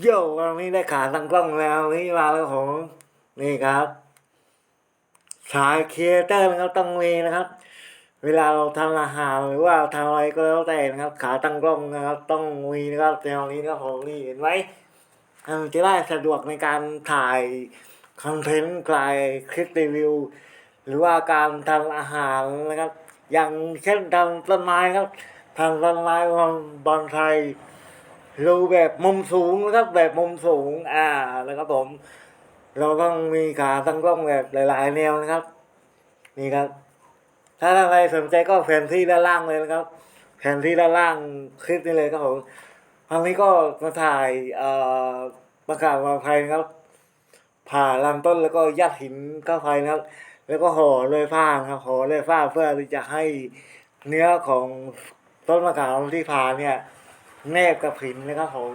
โย่วันนี้ได้ขาตั้งกล้องแล้วนี่มาแล้วผมนี่ครับสายครีเอเตอร์นะครับต้องมีนะครับ เวลาเราทำอาหารหรือว่าทำอะไรก็แล้วแต่นะครับ ขาตั้งกล้องนะครับ ต้องมีนะครับแนวนี้นะครับผมนี่เห็นไหมมันจะได้สะดวกในการถ่ายคอนเทนต์กลายคลิปรีวิว หรือว่าการทำอาหารนะครับ อย่างเช่นทำต้นไม้ครับทำต้นไม้บนบอนไทย รูแบบมุมสูงนะครับแบบมุมสูง อ่านะครับผม เราต้องมีขาตั้งกล้องแบบหลายๆแนวนะครับ นี่ครับ ถ้าท่านใครสนใจก็แผนที่ด้านล่างเลยนะครับ แผนที่ด้านล่างคลิปนี้เลยครับผมครั้งนี้ก็มาถ่ายเอ่อประกาศวางภัยนะครับ ผ่าลำต้นแล้วก็ยัดหินเข้าไปนะครับ แล้วก็ห่อเลยผ้าครับห่อเลยผ้าเพื่อที่จะให้เนื้อของต้นมะขามที่ผ่าเนี่ย แนบกับหินนะครับผม